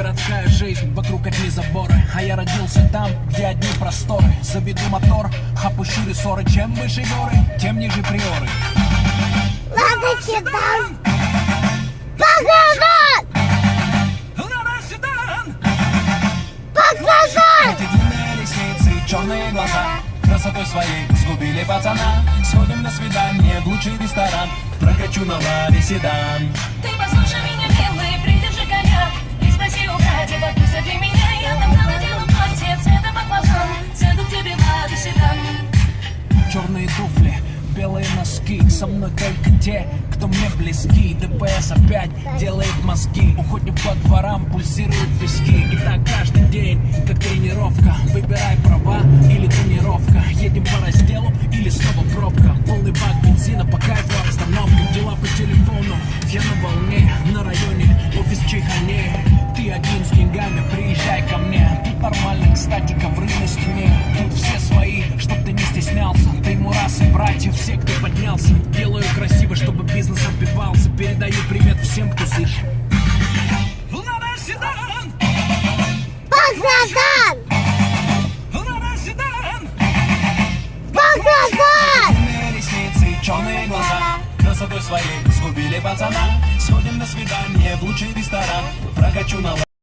Городская жизнь, вокруг одни заборы. А я родился там, где одни просторы. Заведу мотор, опущу рессоры Чем выше горы, тем ниже приоры! Эти длинные ресницы, черные глаза. Красотой своей сгубили пацана. Сходим на свидание в лучший ресторан. Прокачу на лаве седан. Ты Черные туфли, белые носки. Со мной только те, кто мне близки. ДПС опять делает мозги. Уходим по дворам, пульсируют виски. И так каждый день, как тренировка. Выбирай права или тонировка Едем по разделу или снова пробка. Полный бак бензина, по кайфу обстановка. Дела по телефону, я на волне На районе, офис в все, кто поднялся Делаю красиво, чтобы бизнес отбивался. Передаю привет всем, кто слышит! Баклажан! Длинные ресницы, черные глаза. Красотой своей сгубили пацана. Сходим на свидание в лучший ресторан. Прокачу на